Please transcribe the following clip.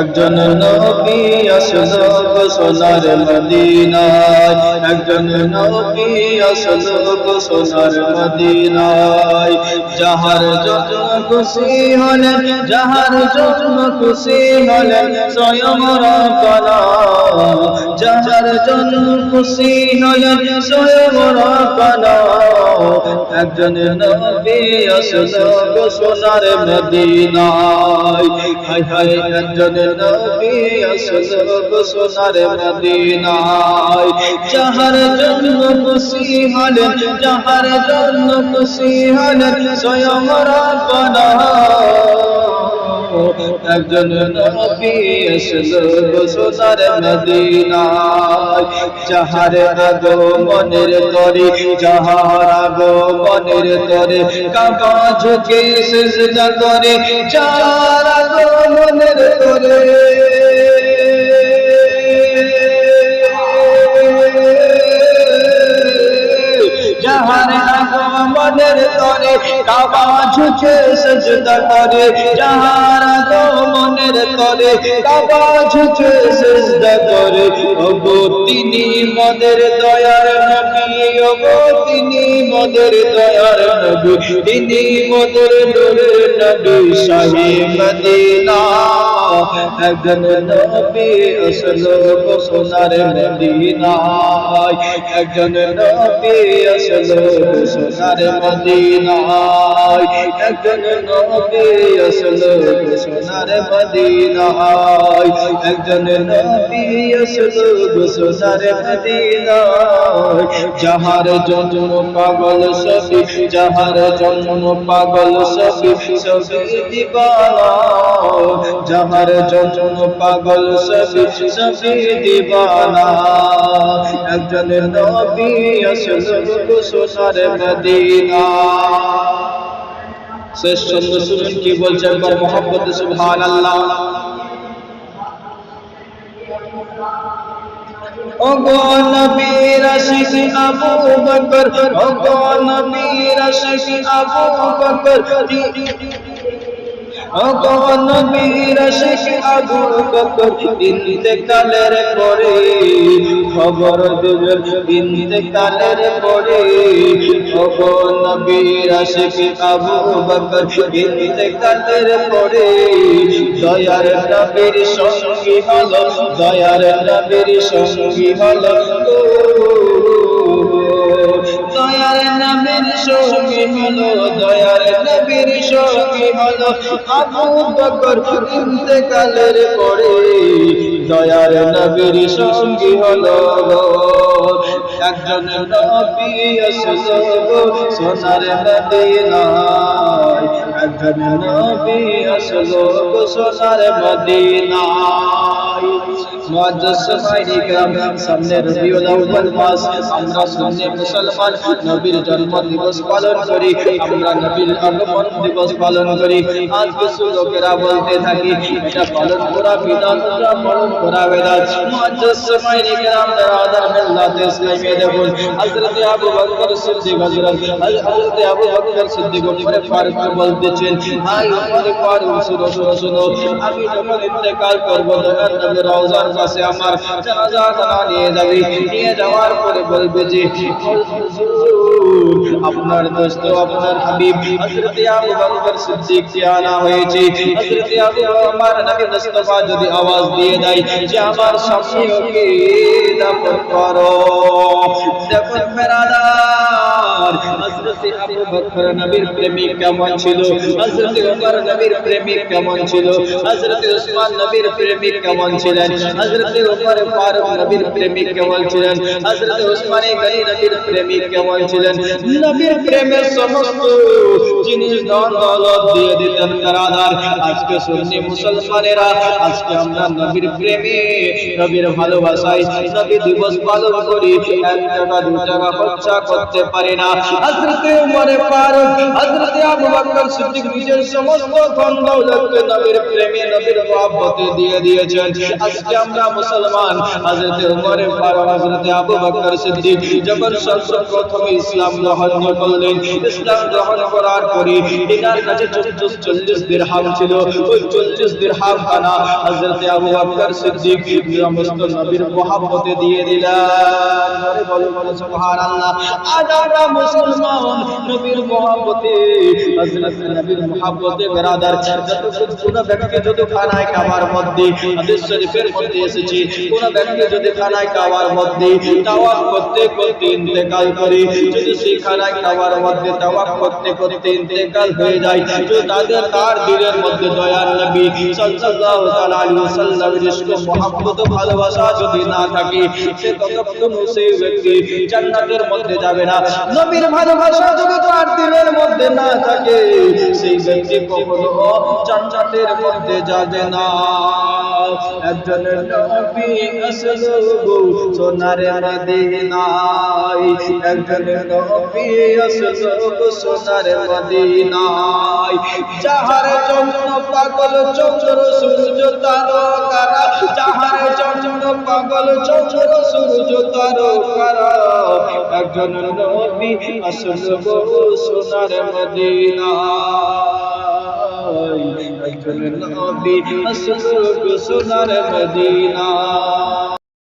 একজন নবী আসলো সোনার মদিনায়। একজন নবী আসলো সোনার মদিনায়। যাহার যত খুশি হলেন যাহার জন্য খুশি হলেন স্বয়ং রব্বানা যাহার জন্য খুশি হলেন স্বয়ং রব্বানা একজন নবী আসলো সোনার মদিনায়। হায় হায়, একজন যাহার জন্য খুশি হলেন, যাহার জন্য খুশি হলেন স্বয়ং রব্বানা। একজন নবী আসলো সোনার যাহার আগো মনের তরে, যাহার তরে কাবা ঝুঁকে সিজদা করে যাহার যাহার আগো মনের তরে কাবা ঝুঁকে সিজদা করে যাহার আগো মনের তরে কাবা ঝুঁকে সিজদা করে ওগো তিনি মনের দয়ার নবী ওগো তিনি মনের দয়ার নবী, তিনি মনের নূরের নবী, শাহী মদিনা। একজন নবী আসলো গো সোনার মদিনায়। একজন নবী আসলো গো সোনার মদিনায়, একজন নবী আসলো সোনার মদিনায়। একজন নবী আসলো সোনার মদিনায়। যাহার জন্য পাগল সবি যাহার জন্য পাগল সবি সবি দিবানা যাহার জন্য পাগল সবি সবি দিবানা একজন নবী আসলো সোনার মদিনা শেষ ছন্দ শুনুন কি বলছে একবার মোহাম্মদ সুবহানাল্লাহ? ওগো নবীর আশিক আবু বকর, ওগো নবীর আশিক আবু বকর ওগো নবীর আশিক আবু বকর ইন্তেকালের পরে খবর ইন্তেকালের পরে ওগো নবীর পরে দয়ার নবীর সঙ্গী হলো, দয়ার নবীর সঙ্গী হলো দয়ার নবীর সঙ্গী হলো, দয়ার নবীর সঙ্গী হলো আবু বকর, ইন্তেকালের পরে দয়ার নবীর সঙ্গী হলো একজন নবী আসলো সোনার মদিনায়। একজন নবী আসলো সোনার মদিনায়। সামনে রবিউল আউয়াল মাস আমরা সুন্নি মুসলমান নবীর জন্ম দিবস পালন করি আমরা নবীর আগমন দিবস পালন করি আজ কিছু লোকেরা বলতে থাকি এটা পালন করা বিধান এটা পালন করা বেদাত মুআজ্জাজ সাহাবায়ে کرام দারাদার মিল্লাত ইসলামিয়ে দেখুন হযরত আবু বকর সিদ্দিক হযরত হযরত আবু বকর সিদ্দিক উপরে ফারুক বলতেছেন হাই উপরে ফারুক শুনো শুনো শুনো আমি যখন ইন্তেকাল করব তখন নবীর রওজার কাছে আমার জানাজা জানা নিয়ে যাবে নিয়ে যাওয়ার পরে বলবে যে হুজুর, আপনার দোস্ত আপনার হাবিব হযরত আবু বকর সিদ্দিক কে আনা হয়েছে হযরত আবু আমার নবী মুস্তাফা যদি আওয়াজ দিয়ে দেয় যে আমার সামনে ওকে দাফন করো দেখুন মেরাদার হযরত আবু বকর নবীর প্রেমিক কেমন ছিল? হযরত ওমর নবীর প্রেমিক কেমন ছিল? হযরত উসমান নবীর প্রেমিক কেমন ছিলেন? হযরত ওমর ফারুক নবীর প্রেমিক কেমন ছিলেন? হযরত উসমান গনি নবীর প্রেমিক কেমন ছিলেন? নবীর প্রেমের সমস্ত জিনিস ধন দৌলত দিয়ে দিতেন কারাদার আজকে সুন্নি মুসলমানেরা, আজকে আমরা নবীর প্রেমে, নবীর ভালোবাসায়, নবী দিবস পালন করি। এক টাকা, দু টাকা খরচা করতে পারি না। হযরত উমর ফারুক, হযরত আবু বকর সিদ্দিক নিজের সমস্ত ধন দৌলতকে নবীর প্রেমে নবীর মহব্বতে দিয়ে দিয়েছেন। আজকে আমরা মুসলমান, হযরত উমর ফারুক, হযরত আবু বকর সিদ্দিক যখন সর্বপ্রথম ইসলাম গ্রহণ করলেন, ইসলাম গ্রহণ করার পরে এনার কাছে চল্লিশ দিরহাম ছিল। ওই চল্লিশ দিরহাম খানা হযরত আবু বকর সিদ্দিক সমস্ত নবীর মহব্বতে দিয়ে দিলেন। বলো বলো, সুবহানাল্লাহ। আজ মুসলমান তার দিলের মধ্যে দয়ার নবী ভালোবাসা যদি না থাকে, সে ততক্ষণ মধ্যে যাবে না। নবীর ভালোবাসা যদি তার দিলের মধ্যে না থাকে, সেই ব্যক্তি কখনো জান্নাতের মধ্যে যাবে না। একজন নবী আসলো নবী যাহার পাগল সূর্য যাহার পাগল সূর্য একজন নবী সোনার মদিনায় একজন নবী আসলো সোনার মদিনায়